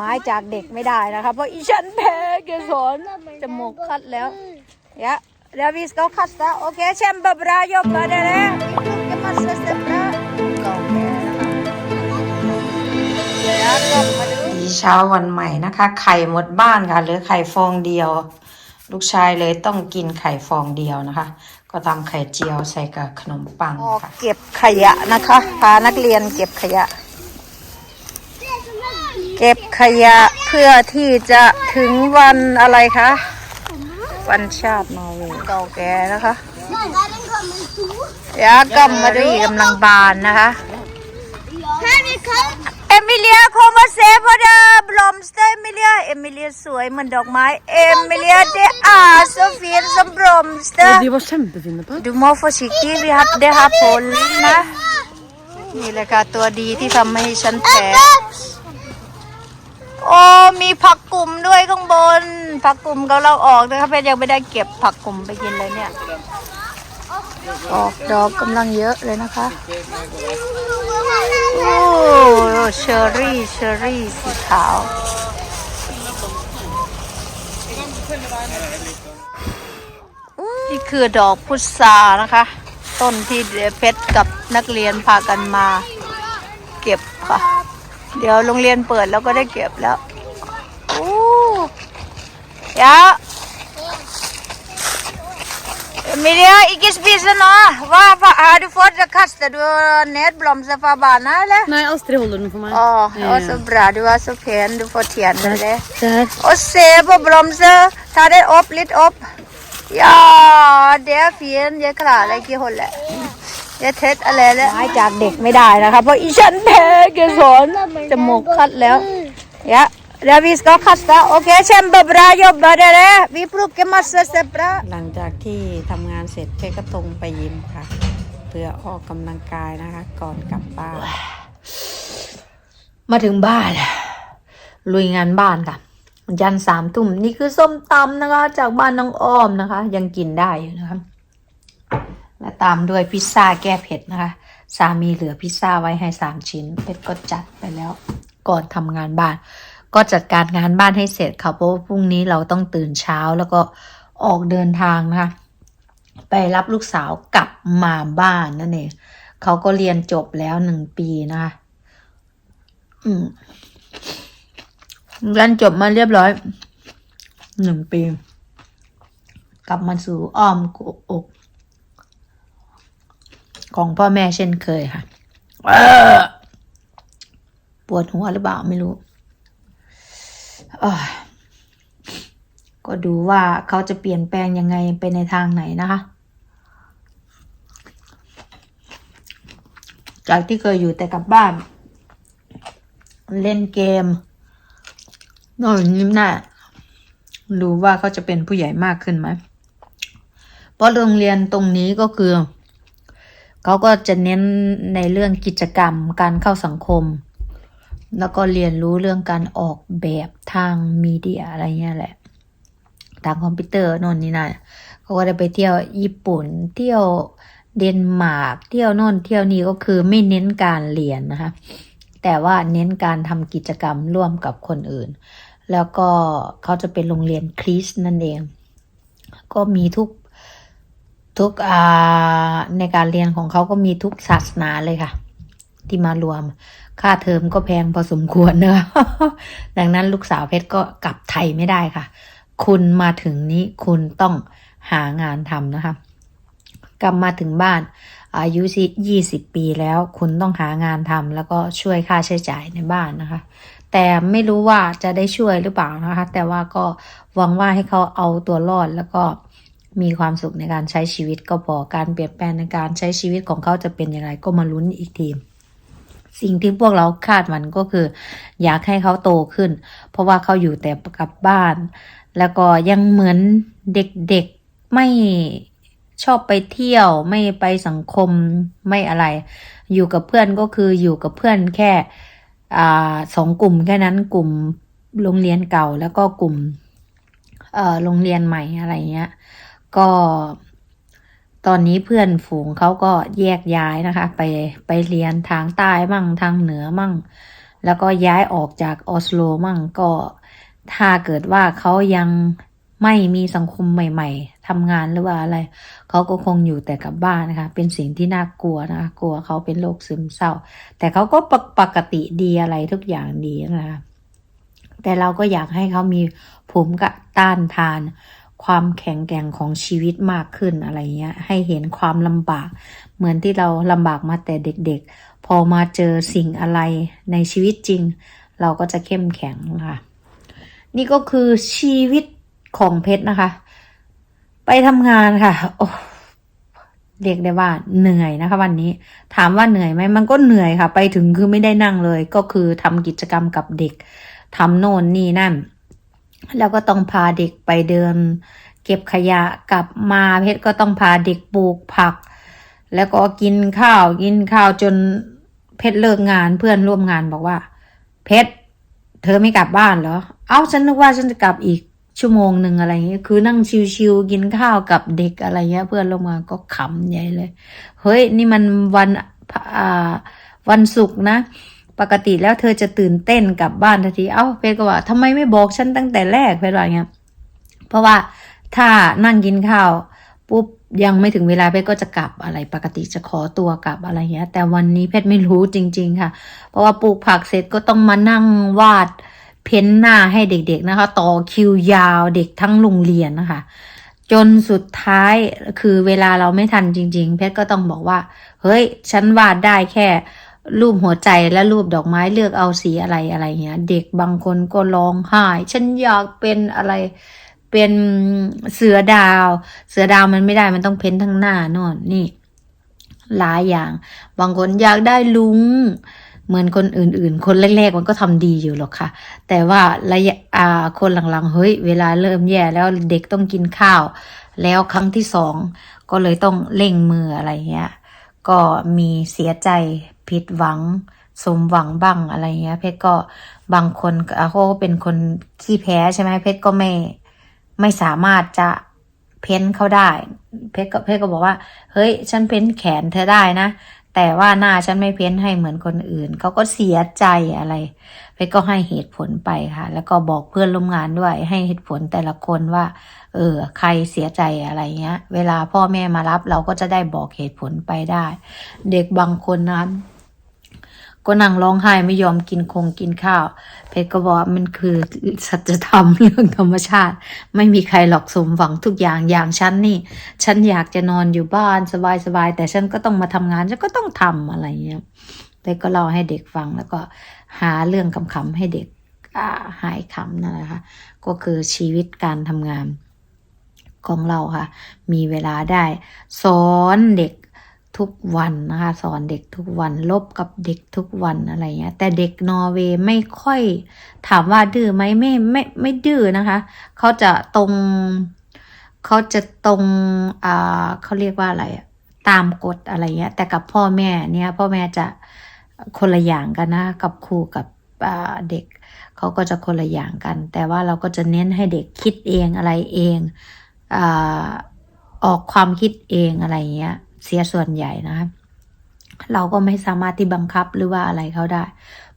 ไม้จากเด็กไม่ได้นะคะเพราะอีฉันแพ้เกสรจมูกคัดแล้วยะเดวิสก็คัดซะโอเคเชมเบอร์บรายบะเดเรก็มาเสเบราก็แพ้นะคะเดี๋ยวก็มาดูดีเช้าวันใหม่นะคะ ไข่หมดบ้านค่ะเหลือไข่ฟองเดียว ลูกชายเลยต้องกินไข่ฟองเดียวนะคะ ก็ทำไข่เจียวใส่กับขนมปังออกค่ะเก็บขยะนะคะพานักเรียนเก็บขยะ เก็บขยะเพื่อที่จะถึงวันอะไรคะ วันชาตินอร์เวย์เก่าแก่นะคะยากำมาดีกำลังบานนะคะ เอมิเลียโคมาเซฟเดบลอมสเตอร์เอมิเลีย เอมิเลียสวยเหมือนดอกไม้ เอมิเลียเดอาโซฟีนสมบลอมสเตอร์ De var kjempefine på. Du må forsiktig, vi har, det har pollen นะ นี่เลยค่ะตัวดีที่ทำให้ฉันแพ้ โอ้มีผักกลุ่มด้วยข้างบน ผักกลุ่มก็เราออกนะคะเพชรยังไม่ได้เก็บผักกลุ่มไปกินเลยเนี่ย ออกดอกกำลังเยอะเลยนะคะโอ้เชอรี่เชอรี่สีขาวนี่คือดอกพุทรานะคะ ต้นที่เพชรกับนักเรียนพากันมา เก็บค่ะ เดี๋ยวโรงเรียนเปิดแล้วก็ได้เก็บแล้วโอ้ยะมิเลียอีกสปีสเนาะว่าว่าหาดูฟอร์ดคัสแต่ดูเน็ตบลอมสฟาบานะเลย Nej, Astrid håller den för mig. อ๋อโอ้så bra du var så pen du får tjäna det Där. Og se på blomster. Ta det opp, litt opp. Ja, det er fint. Jeg klarer ikke å holde. Jeg er tett allerede. ไม้จากเด็กไม่ได้นะคะเพราะอีฉันแพ้เกสรจมูกคัดแล้วยะเดี๋ยว vi skal kaste. OK, kjempebra jobba dere. Vi plukker masse sebra. หลังจากที่ทำงานเสร็จเพชรก็ตรงไปยิมค่ะ เพื่อออกกำลังกายนะคะ ก่อนกลับบ้าน มาถึงบ้านลุยงานบ้านค่ะยันสามทุ่มนี่คือส้มตำนะคะ จากบ้านน้องอ้อมนะคะ ยังกินได้อยู่นะคะ และตามด้วยพิซซ่าแก้เผ็ดนะคะ สามีเหลือพิซซ่าไว้ให้สามชิ้นเพชรก็จัดไปแล้วก่อนทำงานบ้าน ก็จัดการงานบ้านให้เสร็จค่ะเพราะว่าพรุ่งนี้เราต้องตื่นเช้าแล้วก็ออกเดินทางนะคะไปรับลูกสาวกลับมาบ้านนั่นเองเขาก็เรียนจบแล้วหนึ่งปีนะคะอืมเรียนจบมาเรียบร้อยหนึ่งปี กลับมาสู่อ้อมอก ของพ่อแม่เช่นเคยค่ะเอ้อปวดหัวหรือเปล่าไม่รู้เอ้ยก็ดูว่าเขาจะเปลี่ยนแปลงยังไงไปในทางไหนนะคะ จากที่เคยอยู่แต่กับบ้าน เล่นเกมโน่นนี่น่ะรู้ว่าเขาจะเป็นผู้ใหญ่มากขึ้นไหมเพราะโรงเรียนตรงนี้ก็คือ เขาก็จะเน้นในเรื่องกิจกรรมการเข้าสังคม แล้วก็เรียนรู้เรื่องการออกแบบทางมีเดียอะไรเงี้ยแหละ ทางคอมพิวเตอร์โน่นนี่นั่นเขาก็ได้ไปเที่ยวญี่ปุ่น เที่ยวเดนมาร์ก เที่ยวโน่นเที่ยวนี้ก็คือไม่เน้นการเรียนนะคะ แต่ว่าเน้นการทำกิจกรรมร่วมกับคนอื่น แล้วก็เขาจะเป็นโรงเรียนคริสต์นั่นเอง ก็มีทุก ทุกในการเรียนของเขาก็มีทุกศาสนาเลยค่ะ ที่มารวม ค่าเทอมก็แพงพอสมควรนะคะดังนั้นลูกสาวเพชรก็กลับไทยไม่ได้ค่ะ คุณมาถึงนี้คุณต้องหางานทำนะคะกลับมาถึงบ้าน อายุยี่สิบปีแล้ว คุณต้องหางานทำแล้วก็ช่วยค่าใช้จ่ายในบ้านนะคะ แต่ไม่รู้ว่าจะได้ช่วยหรือเปล่านะคะ แต่ว่าก็หวังว่าให้เขาเอาตัวรอดแล้วก็ มีความสุขในการใช้ชีวิตก็พอการเปลี่ยนแปลงในการใช้ชีวิตของเขาจะเป็นอย่างไรก็มาลุ้นอีกทีสิ่งที่พวกเราคาดหวังก็คือ อยากให้เขาโตขึ้น เพราะว่าเขาอยู่แต่กับบ้าน แล้วก็ยังเหมือนเด็กๆไม่ชอบไปเที่ยวไม่ไปสังคมไม่อะไร อยู่กับเพื่อนก็คืออยู่กับเพื่อนแค่อสองกลุ่มแค่นั้นกลุ่มโรงเรียนเก่าแล้วก็กลุ่มโรงเรียนใหม่อะไรเงี้ย ก็ตอนนี้เพื่อนฝูงเขาก็แยกย้ายนะคะ ไปไปเรียนทางใต้มั่งทางเหนือมั่ง แล้วก็ย้ายออกจากออสโลมั่งก็ถ้าเกิดว่าเขายังไม่มีสังคมใหม่ๆทำงานหรือว่าอะไร เขาก็คงอยู่แต่กับบ้านนะคะ เป็นสิ่งที่น่ากลัวนะคะ กลัวเขาเป็นโรคซึมเศร้า แต่เขาก็ปกปกติดีอะไรทุกอย่างดีนะคะ แต่เราก็อยากให้เขามีภูมิกับต้านทาน ความแข็งแกร่งของชีวิตมากขึ้นอะไรเงี้ย ให้เห็นความลำบาก เหมือนที่เราลำบากมาแต่เด็กๆ พอมาเจอสิ่งอะไรในชีวิตจริง เราก็จะเข้มแข็งนะคะนี่ก็คือชีวิตของเพชรนะคะ ไปทำงานค่ะ โอ้เรียกได้ว่าเหนื่อยนะคะ วันนี้ถามว่าเหนื่อยไหมมันก็เหนื่อยค่ะ ไปถึงคือไม่ได้นั่งเลย ก็คือทำกิจกรรมกับเด็กทำโน่นนี่นั่น แล้วก็ต้องพาเด็กไปเดิน เก็บขยะกลับมาเพชรก็ต้องพาเด็กปลูกผัก แล้วก็กินข้าวกินข้าวจนเพชรเลิกงานเพื่อนร่วมงานบอกว่า เพชรเธอไม่กลับบ้านเหรอ เอ้าฉันนึกว่าฉันจะกลับอีกชั่วโมงหนึ่งอะไรเงี้ย คือนั่งชิวๆกินข้าวกับเด็กอะไรเงี้ย เพื่อนร่วมงานก็ขำใหญ่เลย เฮ้ย นี่มันวันอ่าวันศุกร์นะ ปกติแล้วเธอจะตื่นเต้นกลับบ้านทันที เอ้าเพชรก็ว่าทำไมไม่บอกฉันตั้งแต่แรกเพชรว่าอย่างเงี้ยเพราะว่าถ้านั่งกินข้าวปุ๊บยังไม่ถึงเวลาเพชรก็จะกลับอะไรปกติจะขอตัวกลับอะไรเงี้ย แต่วันนี้เพชรไม่รู้จริง ๆ ค่ะ เพราะว่าปลูกผักเสร็จก็ต้องมานั่งวาดเพ้นหน้าให้เด็กๆนะคะ ต่อคิวยาวเด็กทั้งโรงเรียนนะคะ จนสุดท้ายคือเวลาเราไม่ทันจริง ๆ เพชรก็ต้องบอกว่า เฮ้ย ฉันวาดได้แค่ รูปหัวใจและรูปดอกไม้เลือกเอาสีอะไรอะไรเงี้ย เด็กบางคนก็ร้องไห้ฉันอยากเป็นอะไร เป็นเสือดาว เสือดาวมันไม่ได้มันต้องเพ้นทั้งหน้าน่นนี่ หลายอย่าง บางคนอยากได้ลุงเหมือนคนอื่นๆ คนแรกๆ มันก็ทำดีอยู่หรอกค่ะ แต่ว่าระยะคนหลังๆ เฮ้ย เวลาเริ่มแย่แล้วเด็กต้องกินข้าว แล้วครั้งที่สองก็เลยต้องเร่งมืออะไรเงี้ย ก็มีเสียใจ ผิดหวัง สมหวังบ้างอะไรเงี้ย เพชรก็บางคนอะเขาเป็นคนขี้แพ้ใช่ไหมเพชรก็ไม่ไม่สามารถจะเพ้นเขาได้ เพชรก็เพชรก็บอกว่า เฮ้ย ฉันเพ้นแขนเธอได้นะแต่ว่าหน้าฉันไม่เพ้นให้เหมือนคนอื่นเขาก็เสียใจอะไร เพชรก็ให้เหตุผลไปค่ะ แล้วก็บอกเพื่อนร่วมงานด้วย ให้เหตุผลแต่ละคนว่า เออ ใครเสียใจอะไรเงี้ย เวลาพ่อแม่มารับเราก็จะได้บอกเหตุผลไปได้ เด็กบางคนนะ ก็นั่งร้องไห้ไม่ยอมกินคงกินข้าว เพชรก็บอกว่ามันคือสัจธรรมเรื่องธรรมชาติ ไม่มีใครหลอกสมหวังทุกอย่างอย่างฉันนี่ ฉันอยากจะนอนอยู่บ้านสบายๆแต่ฉันก็ต้องมาทำงานฉันก็ต้องทำอะไรเงี้ยเพชรก็เล่าให้เด็กฟังแล้วก็หาเรื่องขำๆให้เด็กหายขำนั่นแหละค่ะก็คือชีวิตการทำงานของเราค่ะ มีเวลาได้ สอนเด็ก ทุกวันนะคะสอนเด็กทุกวันลบกับเด็กทุกวันอะไรเงี้ยแต่เด็กนอร์เวย์ไม่ค่อยถามว่าดื้อไหมไม่ไม่ไม่ดื้อนะคะเขาจะตรงเขาจะตรงอ่าเขาเรียกว่าอะไรตามกฎอะไรเงี้ยแต่กับพ่อแม่เนี่ยพ่อแม่จะคนละอย่างกันนะกับครูกับอ่าเด็กเขาก็จะคนละอย่างกัน แต่ว่าเราก็จะเน้นให้เด็กคิดเองอะไรเองอาออกความคิดเองอะไรเงี้ย เสียส่วนใหญ่นะคะเราก็ไม่สามารถที่บังคับหรือว่าอะไรเขาได้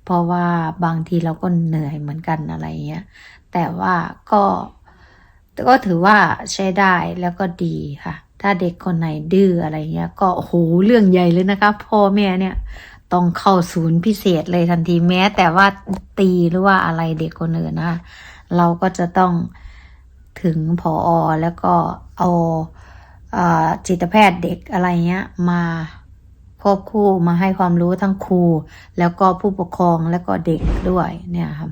เพราะว่าบางทีเราก็เหนื่อยเหมือนกันอะไรเงี้ย แต่ว่าก็ก็ถือว่าใช้ได้แล้วก็ดีค่ะ ถ้าเด็กคนไหนดื้ออะไรเงี้ย ก็โหเรื่องใหญ่เลยนะคะพ่อแม่เนี่ยต้องเข้าศูนย์พิเศษเลยทันทีแม้ แต่ว่าตีหรือว่าอะไรเด็กคนอื่นนะคะเราก็จะต้องถึงพออแล้วก็เอา จิตแพทย์เด็กอะไรเงี้ยมาควบคู่มาให้ความรู้ทั้งครู แล้วก็ผู้ปกครองแล้วก็เด็กด้วยเนี่ยครับ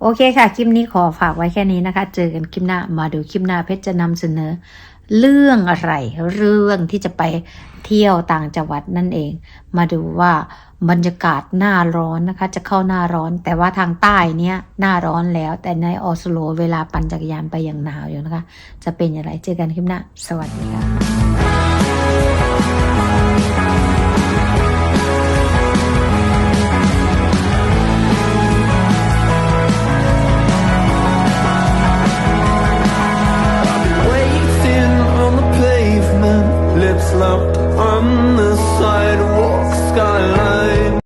โอเคค่ะ คลิปนี้ขอฝากไว้แค่นี้นะคะ เจอกันคลิปหน้า มาดูคลิปหน้าเพชรจะนำเสนอ เรื่องอะไร เรื่องที่จะไปเที่ยวต่างจังหวัดนั่นเอง มาดูว่าบรรยากาศหน้าร้อนนะคะ จะเข้าหน้าร้อน แต่ว่าทางใต้เนี้ยหน้าร้อนแล้ว แต่ในออสโล เวลาปั่นจักรยานไปอย่างหนาวอยู่นะคะ จะเป็นอย่างไร เจอกันคลิปหน้า สวัสดีค่ะ